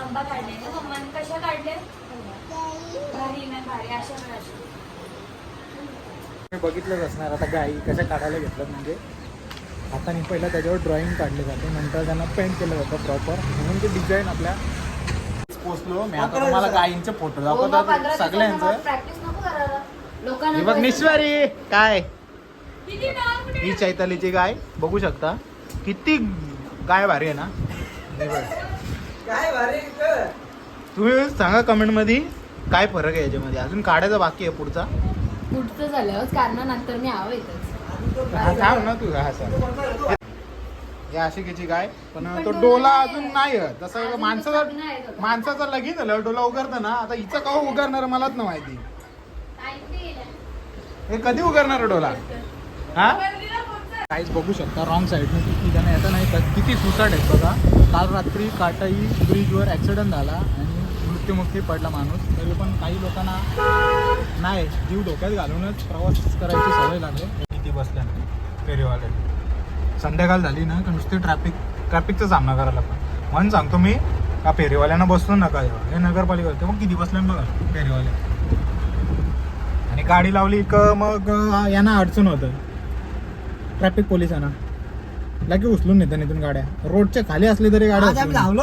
आंबा काढले. ना मम्माने कशा काढले? भारी ना भारी. अशा मी बघितलंच असणार. आता गाई कशा काढायला घेतलं म्हणजे? हाताने पहिला त्याच्यावर ड्रॉइंग काढले जाते. नंतर त्यांना पेंट केलं जातं प्रॉपर म्हणून ते डिझाईन आपल्या पोचलो मी आता तुम्हाला गायींचे फोटो दाखवतात सगळ्यांचं. प्रॅक्टिस नको करायला. ही लोकांना बघ निश्वरी काय? ही चैतालीची गाय. बघू शकता. किती गाय भारी आहे ना? ही. काय भारी तुम्ही सांगा कमेंटमध्ये काय फरक आहे याच्यामध्ये? अजून काढायचा बाकी आहे पुढचा. पुढचं झालं कारण नंतर मी आव हा ना तू हा सर या आशिकेची गाय पण तो डोला अजून नाही आहे. जसं माणसाचा माणसाचा लगीन झालं डोला उगारतं ना आता हिचं कवा उगारणार मलाच ना माहिती. हे कधी उगारणार डोला? हा? काहीच बघू शकता रॉंग साईडने किती जण येतं नाही तर किती सुसाट आहेत बघा. काल रात्री काटाई ब्रिजवर ॲक्सिडंट झाला आणि मृत्युमुखी पडला माणूस. तरी पण काही लोकांना नाही जीव धोक्यात घालूनच प्रवास करायची सवय लागली. किती बसल्या फेरीवाले. संध्याकाळ झाली ना का नुसती ट्रॅफिक ट्रॅफिकचा सामना करायला पण म्हणून सांगतो मी का फेरीवाल्यांना बसतो नका जेव्हा. हे नगरपालिका होते. मग किती बसल्या बघा फेरीवाले. आणि गाडी लावली का मग यांना अडचण होतं. ट्रॅफिक पोलिसांना लगे उचलून नेतात इथून गाड्या. रोडच्या खाली असली तरी गाड्या आज आम्ही उचलून धावलो.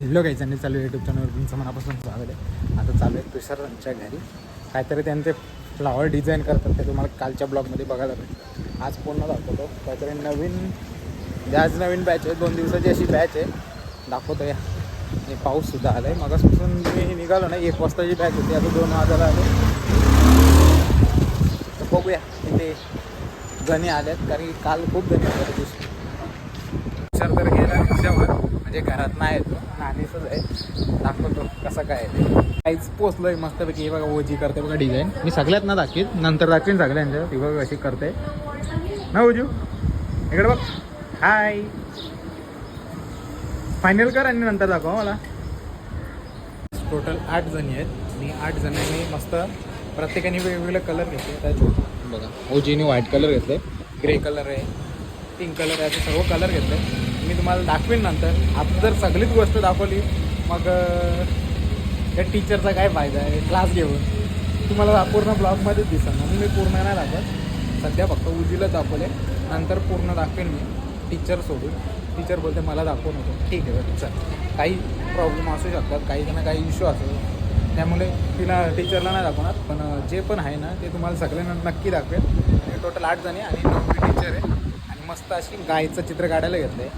हॅलो काही त्यांनी चालू यूट्यूब चॅनलवर तुमचं मनापासून स्वागत आहे. आता चालू आहे तुषारांच्या घरी. काहीतरी त्यांचे फ्लावर डिझाईन करतात ते तुम्हाला कालच्या ब्लॉगमध्ये बघायला भेटतं आज पूर्ण दाखवतो. काहीतरी नवीन आज नवीन बॅच आहे. दोन दिवसाची अशी बॅच आहे. दाखवतो या. आणि पाऊससुद्धा आला आहे मगासपासून मी निघालो ना एक वाजताची बॅग होती. आता दोन वाजायला आले. तर बघूया इथे जणी आल्यात. कारण की काल खूप जणी आल्या त्या दिवशी. विचार तर गेला रिक्षावर म्हणजे घरात नाही येतो. नाणीसच आहे. दाखवतो कसं काय ते. काहीच पोचलोय मस्तपैकी. हे बघा ओजी करते बघा डिझाईन मी सगळ्यात ना दाखवीत. नंतर दाखवीन सगळ्यांच्या ती बघा अशी करते. ना ओजू? इकडे बघ. हाय फायनल कर आणि नंतर दाखव मला. टोटल आठ जणी आहेत. मी आठ जणांनी मस्त प्रत्येकाने वेगवेगळे कलर घेतले. त्यात बघा ओजीने व्हाईट कलर घेतले ग्रे कलर आहे पिंक कलर आहे असे सर्व कलर घेतले. मी तुम्हाला दाखवेन नंतर. आता जर सगळीच गोष्ट दाखवली मग त्या टीचरचा काय फायदा आहे? क्लास घेऊन. तुम्हाला पूर्ण ब्लॉगमध्येच दिसेल. म्हणून मी पूर्ण नाही दाखवत. सध्या फक्त उजीला दाखवले. नंतर पूर्ण दाखवेन मी. टीचर सोडून टीचर बोलते मला दाखवू नको. ठीक आहे बरं चल. काही प्रॉब्लेम असू शकतात काही जण काही इश्यू असतो त्यामुळे तिला टीचरला नाही दाखवणार पण जे पण आहे ना ते तुम्हाला सगळ्यांना नक्की दाखवेल टोटल आठ जणी आणि नववी टीचर आहे. आणि मस्त अशी गायचं चित्र काढायला घेतलंय.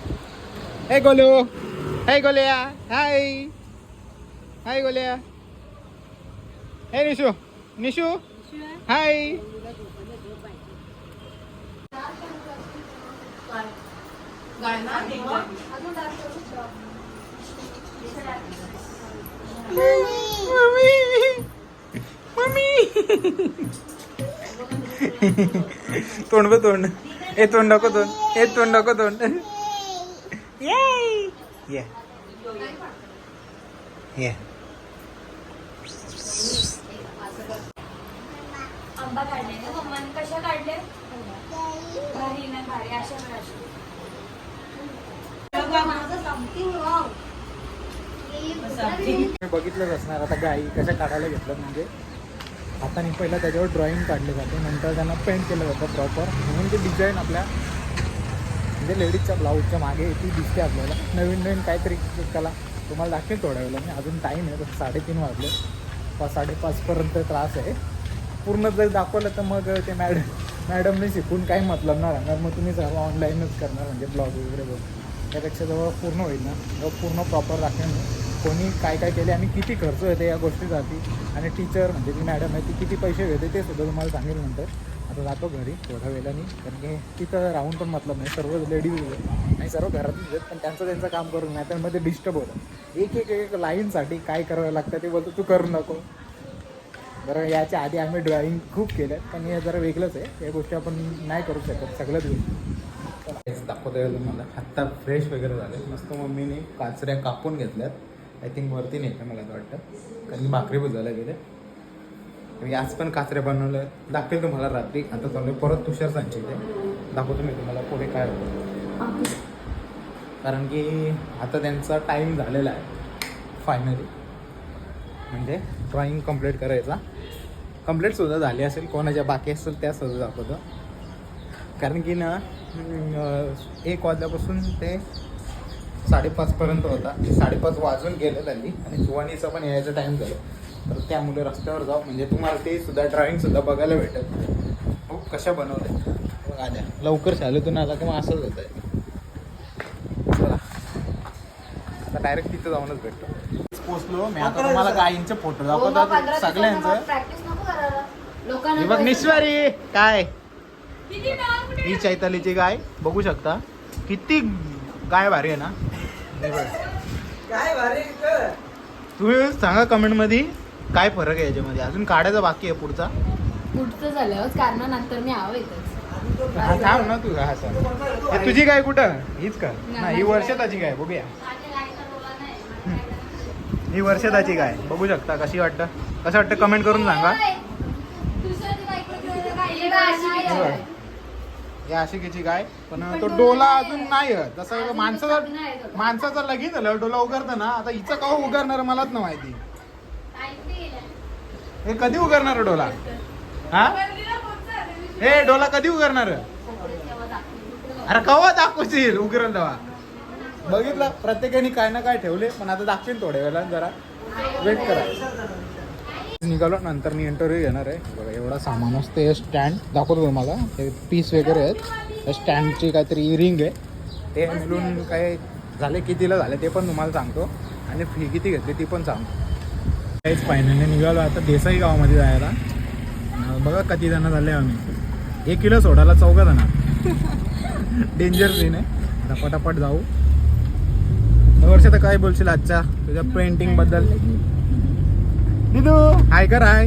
हे गोलू हे गोल्या हाय हाय गोल्या हे निशू निशू हाय तोंड बघ तोंड. हे तोंड नको तोंड. हे तोंड नको तोंड. ये ये आंबा काढले ना मम्माने कशा काढले भारी ना भारी अशा पण अशा मी बघितलंच असणार आता गाई कशा काढायला घेतलं म्हणजे. हाताने पहिला त्याच्यावर ड्रॉइंग काढले जाते. नंतर त्यांना पेंट केलं जातं प्रॉपर म्हणून ते डिझाईन आपल्या म्हणजे लेडीजच्या ब्लाऊजच्या मागे ती दिसते आपल्याला. नवीन नवीन काहीतरी त्याला तुम्हाला दाखवेल थोड्या वेळेला मी अजून टाईम आहे तसं साडेतीन वाजले. पाच साडेपाचपर्यंत त्रास आहे. पूर्ण जर दाखवलं तर मग ते मॅडम मॅडमने शिकून काही मतलब नाही राहणार. मग तुम्ही सर्व ऑनलाईनच करणार म्हणजे ब्लॉग वगैरे बघून. त्यापेक्षा जेव्हा पूर्ण होईल ना. तेव्हा पूर्ण प्रॉपर दाखवेन कोणी काय काय केले आणि किती खर्च येते या गोष्टीसाठी. आणि टीचर म्हणजे जी मॅडम आहे ती किती पैसे घेते ते सुद्धा तुम्हाला सांगेल नंतर. आता जातो घरी थोड्या वेळाने. कारण की तिथं राहून पण मतलब नाही. सर्व लेडीज आहेत. आणि सर्व घरातच आहेत. पण त्यांचं त्यांचं काम करून नाही तर मध्ये डिस्टर्ब होतं एक एक एक लाईनसाठी काय करावं लागतं ते बोलतो तू करू नको. बरं याच्या आधी आम्ही ड्रॉइंग खूप केलं पण हे जरा वेगळंच आहे. या गोष्टी आपण नाही करू शकत. सगळंच गोष्टी. दाखवता येईल तुम्हाला? आत्ता फ्रेश वगैरे झाले. मस्त मम्मीने काचऱ्या कापून घेतल्यात. आय थिंक वरती नाही का मला असं वाटतं. कारण भाकरी बुजायला गेले. मी आज पण काचरे बनवलं दाखवेल तुम्हाला रात्री. आता चालू परत तुषार सांगचे इथे. दाखवतो मी तुम्हाला पुढे काय होतं. कारण की आता त्यांचा टाईम झालेला आहे. फायनली म्हणजे ड्रॉइंग कंप्लीट करायचा. कम्प्लीटसुद्धा झाली असेल. कोणाच्या बाकी असेल त्या सुद्धा दाखवतो. कारण की ना एक वाजल्यापासून ते साडेपाचपर्यंत होता. साडेपाच वाजून गेले त्यांनी आणि सुवाणीचा पण यायचा टाईम झाला. तर त्यामुळे रस्त्यावर जाऊ म्हणजे तुम्हाला ते सुद्धा ड्रॉइंगसुद्धा बघायला भेटेल. हो कशा बनवल्या द्या लवकर शाळेतून आला की मग असंच होत आहे चला. आता डायरेक्ट तिथं जाऊनच भेटतो. पोचलो. मी आता तुम्हाला गायींचे फोटो हो, दाखवतात सगळ्यांचं. बघ निश्वरी काय? ही चैतालीची गाय बघू शकता. किती गाय भारी आहे ना. काय भारी तुम्ही सांगा कमेंटमध्ये काय फरक आहे याच्यामध्ये. अजून काढायचा बाकी आहे पुढचा. पुढचं झालं कारण नंतर मी आव हा, थांब ना तू हा सर हे तुझी गाय कुठं? हीच का? नाही ही वर्षताची गाय. बघूया. ही वर्षताची गाय बघू शकता कशी वाटतं. कसं वाटतं कमेंट करून सांगा. हे. ही आशिकेची गाय. पण तो डोला अजून नाही आहे. जसं माणसाचा माणसाचा लगीन झालं डोला. उगारतं ना आता हिचं का उगारणार मलाच ना माहिती. हे कधी उगारणार डोला? हा? हे डोला कधी उगारणार अरे कवा दाखवशील? उगरण तेव्हा बघितलं प्रत्येकाने काय ना काय ठेवले पण आता दाखवीन थोड्या वेळा जरा. वेट करा. निघालो नंतर मी इंटरव्ह्यू घेणार आहे. बघा एवढा सामान असते स्टँड दाखवतो तुम्हाला. ते पीस वगैरे आहेत. त्या स्टँडची काहीतरी रिंग आहे. ते मिळून काय झाले कितीला झाले ते पण तुम्हाला सांगतो. आणि फी किती घेतली ती पण सांगतो. काहीच फायनली निघालो आता देसाई गावामध्ये जायला. बघा किती जण झाले आम्ही. एक किलो सोडायला चौघा जण. डेंजर सीन आहे. टपाटपाट जाऊ. वर्ष तर काय बोलशील आजच्या? तुझ्या पेंटिंग हाय कर हाय.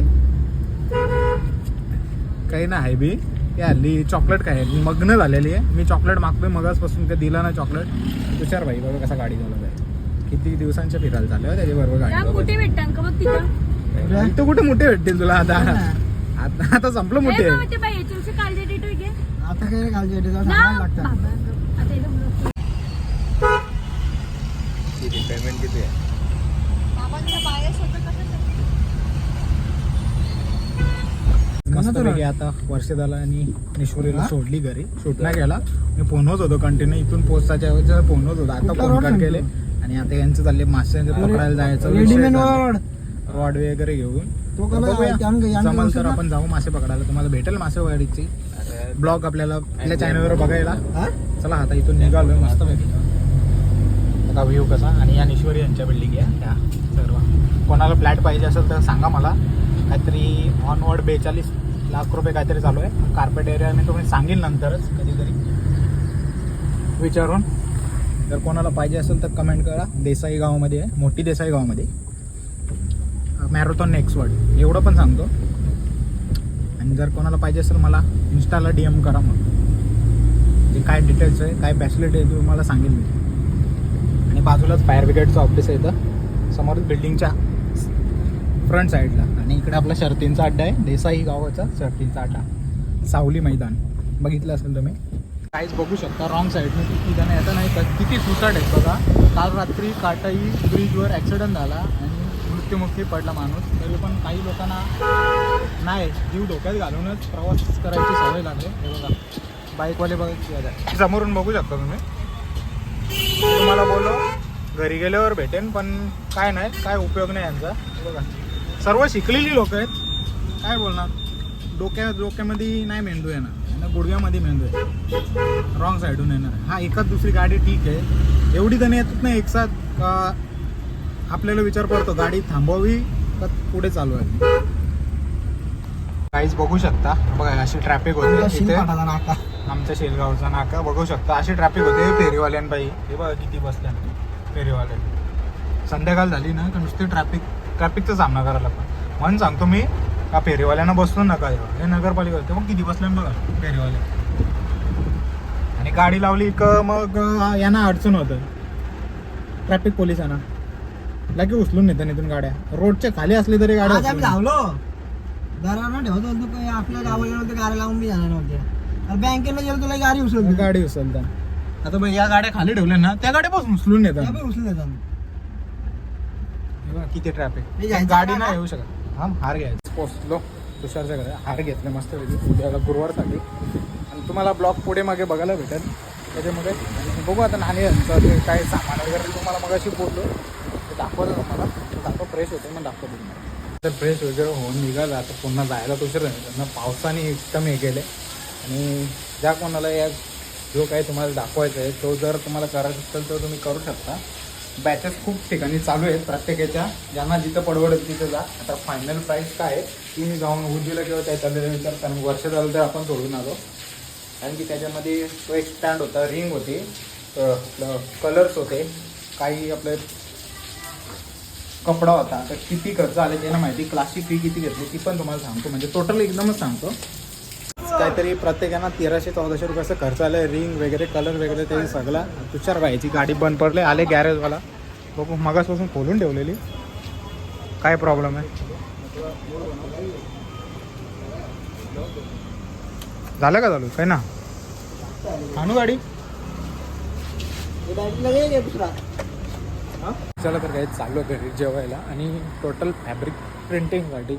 काही ना हाय बी. ती हल्ली चॉकलेट काय मी मग्न झालेली आहे. मी चॉकलेट मागतोय मगासपासून ते दिला ना चॉकलेट तुषार भाई बघा कसा गाडी चालवत आहे. किती दिवसांच्या फिरायला चालू आहे त्याच्याबरोबर गाडी भेटतात आहे. कुठे मोठे भेटतील तुला आता? आता आता संपलं मोठे. आहे काळजी आता काय सांगायला लागतं. पेमेंट किती आहे? मस्तपैकी आता वर्ष झाला आणि निश्वरीला सोडली घरी. नाही केला. मी फोनच होतो कंटिन्यू इथून पोचताच्या वेळेस फोनच होतो. आता फोन कट केले. आणि आता यांचं चालले मासे पकडायला जायचं रोड. वगैरे घेऊन. जमल तर? आपण जाऊ मासे पकडायला. तुम्हाला भेटेल मासे पकडायची ब्लॉग आपल्याला आपल्या चॅनलवर बघायला? चला आता इथून निघालोय मस्त पैकी. आता व्ह्यू कसा? आणि या निश्वरी यांच्या बिल्डिंग त्या सर्व. कोणाला फ्लॅट पाहिजे असेल तर सांगा मला. काहीतरी ऑनवर्ड बेचाळीस लाख रुपये काहीतरी चालू आहे. कार्पेट एरिया मी तुम्ही सांगेन नंतरच कधीतरी. विचारून. जर कोणाला पाहिजे असेल तर कमेंट करा. देसाई गावामध्ये आहे. मोठी देसाई गावामध्ये. मॅरेथॉन नेक्सवर्ड एवढं पण सांगतो. आणि जर कोणाला पाहिजे असेल मला इन्स्टाला डी एम करा मग. जे काय डिटेल्स आहे काय फॅसिलिटी आहे तुम्हाला सांगेन मी. आणि बाजूलाच फायर ब्रिगेडचं ऑफिस आहे इथं. समोर बिल्डिंगच्या फ्रंट साईडला. आणि इकडे आपला शर्तींचा अड्डा आहे. देसाई गावाचा शर्तींचा अड्डा. सावली मैदान. बघितलं असेल तुम्ही? काहीच बघू शकता रॉंग साईडने किती जण येतं नाही तर किती सुसाट आहेत बघा. काल रात्री काटाई ब्रिजवर ॲक्सिडेंट झाला आणि मृत्युमुखी पडला माणूस. तरी पण काही लोकांना नाही जीव डोक्यात घालूनच प्रवास करायची सवय लागली. हे बघा. बाईकवाले बघा समोरून बघू शकता तुम्ही. तुम्हाला बोलो घरी गेल्यावर भेटेन पण काय नाही काय उपयोग नाही यांचा. बघा. सर्व शिकलेली लोक आहेत. काय बोलणार? डोक्या डोक्यामध्ये नाही मेंदू येणार. यांना गुडघ्यामध्ये मेंदू आहे. रॉंग साईडून येणार हा एकाच दुसरी गाडी ठीक आहे. एवढी जण येतात ना एक साथ आपल्याला विचार पडतो गाडी थांबवावी का पुढे चालू आहे काहीच बघू शकता. बघा अशी ट्रॅफिक होते तिथे. आमच्या शेलगावचा नाका. बघू शकता अशी ट्रॅफिक होते फेरीवाल्यांबाई हे बघा किती बसल्या. फेरीवाले. संध्याकाळ झाली ना तर नुसती ट्रॅफिक ट्रॅफिकचा सामना करायला लागतो म्हणून सांगतो मी का फेरीवाल्यांना बसलो नका जेव्हा. हे नगरपालिका होते मग किती बसले बघा फेरीवाले. आणि गाडी लावली का मग यांना अडचण होतं. ट्रॅफिक पोलिसांना. लगे उचलून नेतात इथून गाड्या. रोडच्या खाली असली तरी गाड्या आज आम्ही उचलून धावलो. ठेवतो आपल्या गावाला गेलो गाडी लावून बी जाणार नव्हते बँकेला गेलो तुला गाडी उचलून देतो. गाडी उचलता. आता मग या गाड्या खाली ठेवल्या ना त्या गाड्या पासून उचलून येतात उचलून देतात हे बघा, किती ट्रॅफिक गाडी? नाही येऊ शकत. हा हार घ्यायचं. पोचलो तुषारच्या घरी. हार घेतले मस्त उद्याला गुरुवारसाठी. आणि तुम्हाला ब्लॉग पुढे मागे बघायला भेटेल. त्याच्यामध्ये बघू आता नाणी यांचं ते काय सामान वगैरे तुम्हाला मग अशी बोललो. ते दाखवलं तुम्हाला. ते दाखव फ्रेश होते मग दाखवतो तुम्हाला. तर फ्रेश वगैरे होऊन निघालं. आता पुन्हा जायला तुषार त्यांना पावसाने एकदम हे गेले आणि ज्या कोणाला या जो काही तुम्हाला दाखवायचा आहे तो जर तुम्हाला करायचा असेल तर तुम्ही करू शकता. बॅचेस खूप ठिकाणी चालू आहेत. प्रत्येकाच्या ज्यांना जिथं परवडेल तिथं जा. आता फायनल प्राईस काय आहे ती मी जाऊन उजीला किंवा त्या विचार कारण वर्ष झालं तर आपण सोडून आलो. कारण की त्याच्यामध्ये तो एक स्टँड होता रिंग होती. आपलं कलर्स होते. काही आपले कपडा होता. तर किती खर्च आले त्यांना माहिती. क्लासची फी किती घेतली ती पण तुम्हाला सांगतो. म्हणजे टोटल एकदमच सांगतो. काहीतरी प्रत्येकानं तेराशे चौदाशे रुपयाचा खर्च आला रिंग वगैरे कलर वगैरे ते सगळा. तुषार भाईची गाडी बंद पडले आले गॅरेजवाला बघू मगासपासून खोलून ठेवलेली. काय प्रॉब्लेम आहे? झालं का चालू? काय ना? आणू गाडी? चला तर काही चाललो घरी जेवायला. आणि टोटल फॅब्रिक प्रिंटिंगसाठी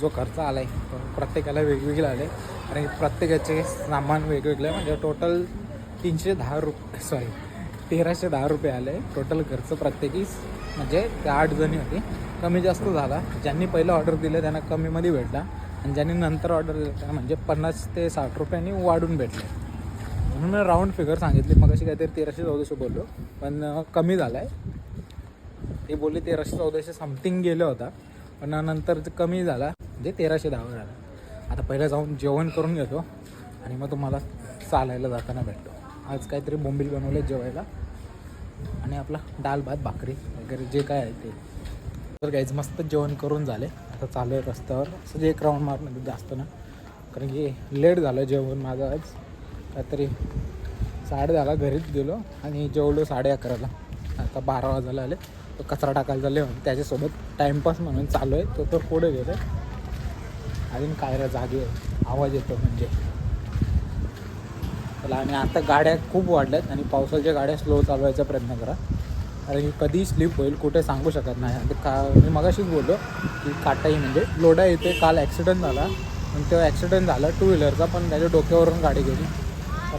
जो खर्च आला आहे प्रत्येकाला वेगवेगळे आले आणि प्रत्येकाचे सामान वेगवेगळे म्हणजे टोटल तीनशे दहा रुपये सॉरी तेराशे दहा रुपये आले. टोटल खर्च प्रत्येकी म्हणजे त्या आठ जणी होती. कमी जास्त झाला. ज्यांनी पहिलं ऑर्डर दिलं त्यांना कमीमध्ये भेटला. आणि ज्यांनी नंतर ऑर्डर दिलं म्हणजे पन्नास ते साठ रुपयांनी वाढून भेटले. म्हणून मी राऊंड फिगर सांगितली. मग अशी काहीतरी तेराशे चौदाशे बोललो. पण कमी झाला आहे ते बोलले तेराशे चौदाशे समथिंग गेलं होता. पण नंतर कमी झाला म्हणजे तेराशे दहावर झाला. आता पहिलं जाऊन जेवण करून घेतो आणि मग तुम्हाला चालायला जाताना भेटतो. आज काहीतरी बोंबील बनवले जेवायला. आणि आपला डाल भात भाकरी वगैरे जे काय आहे ते. तर काहीच मस्त जेवण करून झाले. आता चालू आहे रस्त्यावर. असं जे एक राऊंड मारणं जास्त ना. कारण की लेट झालं जेवण माझं आज. काहीतरी साडे दहाला घरीच गेलो आणि जेवलो साडे अकराला. आता बारा वाजायला आले. तो कचरा टाकायला झाले त्याच्यासोबत टाईमपास म्हणून चालू आहे. तो तर पुढे आहे अजून काय जागे आवाज येतो म्हणजे. चला आणि आता गाड्या खूप वाढल्यात आणि पावसाच्या गाड्या स्लो चालवायचा प्रयत्न करा. कारण की कधी स्लिप होईल कुठे सांगू शकत नाही. आणि का मी मगाशीच बोललो की काटाई म्हणजे लोढा येते काल ॲक्सिडेंट झाला. आणि तो ॲक्सिडेंट झाला टू व्हीलरचा पण त्याच्या डोक्यावरून गाडी गेली.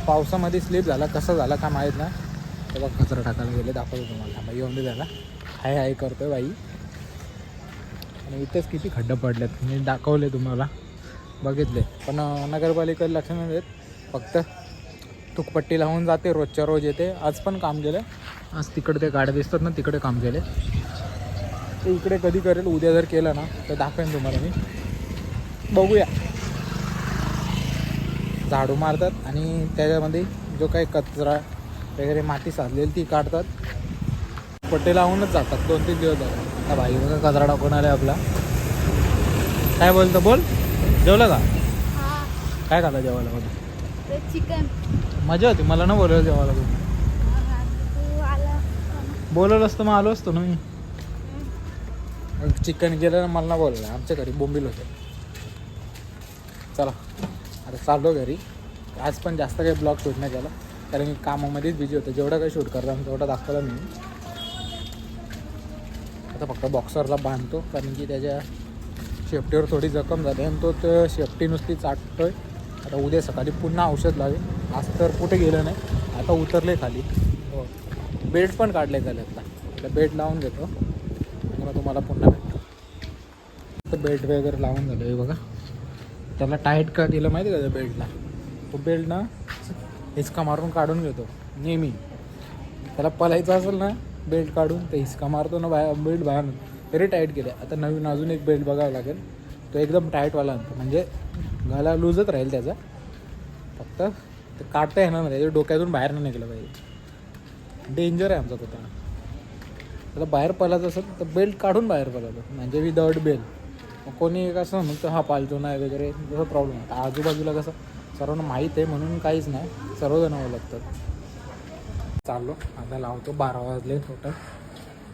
पावसामध्ये स्लिप झाला कसं झाला का माहीत नाही. तेव्हा कचरा टाकायला गेले दाखवतो तुम्हाला. येऊन दे त्याला. हाय हाय करतोय बाई. आणि इथेच किती खड्डे पडलेत. मी दाखवले तुम्हाला. बघितले. पण नगरपालिकेला लक्ष नाही देत. फक्त तुकपट्टी लावून जाते रोजच्या रोज येते. आज पण काम केलं आज तिकडे ते गाड्या दिसतात ना तिकडे काम केले ते इकडे कधी करेल उद्या जर केलं ना तर दाखवेन तुम्हाला मी. बघूया. झाडू मारतात आणि त्याच्यामध्ये जो काही कचरा वगैरे माती साधलेली ती काढतात. पट्टे लावूनच जातात दोन तीन दिवस झाले आता भाई बघा कचरा टाकून आला आपला. काय बोलतो बोल? जेवलं का? हा. काय खाल्लं जेवायला मध्ये चिकन मजा होती मला ना बोलवलं जेवायला तुम्ही. बोलवलं असतं मग आलो असतो ना मी. चिकन गेलं ना मला ना बोलवलं. आमच्या घरी बोंबील होते. चला आता चाललो घरी. आज पण जास्त काही ब्लॉग शूट नाही केला. कारण की कामामध्येच बिझी होतं. जेवढं काही शूट करता तेवढं दाखवलं मी. आता फक्त बॉक्सरला बांधतो कारण की त्याच्या शेफ्टीवर थोडी जखम झाली आणि तो तर शेफ्टी नुसती चाटतोय. आता उद्या सकाळी पुन्हा औषध लावेल आज तर कुठे गेलं नाही. आता उतरले खाली. हो. बेल्ट पण काढले त्याला आता. बेल्ट लावून घेतो. आणि मग तुम्हाला पुन्हा भेटतो. तर बेल्ट वगैरे लावून झालं हे बघा. त्याला टाईट का दिलं माहिती का त्या बेल्टला? तो बेल्ट ना हिचका मारून काढून घेतो. नेहमी. त्याला पलायचं असेल ना बेल्ट काढून ते हिसका मारतो ना बाहेर बेल्ट बाहेर तरी टाईट केले. आता नवीन अजून एक बेल्ट बघावा लागेल. तो एकदम टाईटवाला आणतो. म्हणजे गळा लूजच राहील त्याचा. फक्त ते काढता येणार नाही. डोक्यातून बाहेर नाही निघलं पाहिजे. डेंजर आहे आमचा तो आता बाहेर पळायचं असेल तर बेल्ट काढून बाहेर पळायचं. म्हणजे विदाउट बेल्ट मग कोणी एक असं म्हणतो हा पालतो नाही वगैरे. जसं प्रॉब्लेम आता आजूबाजूला कसं सर्वांना माहीत आहे म्हणून काहीच नाही. सर्वजण लागतात चाललो. आता लावतो. बारा वाजले टोटल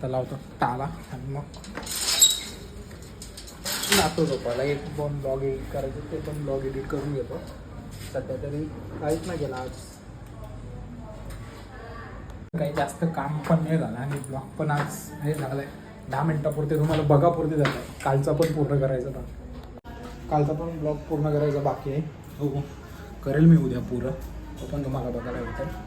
तर लावतो. टाला आणि मग जातो झोपायला. एक दोन ब्लॉग एडिट करायचे ते पण ब्लॉग एडिट करून घेतो. सध्या तरी काहीच नाही केलं आज. काही जास्त काम पण नाही झालं आणि ब्लॉग पण आज हे झालं आहे दहा मिनटापुरते तुम्हाला बघापुरते झालं आहे कालचा पण पूर्ण करायचा ना कालचा पण ब्लॉग पूर्ण करायचा बाकी आहे. हो करेल मी उद्या पुरं. तो पण तुम्हाला बघायला भेटेल.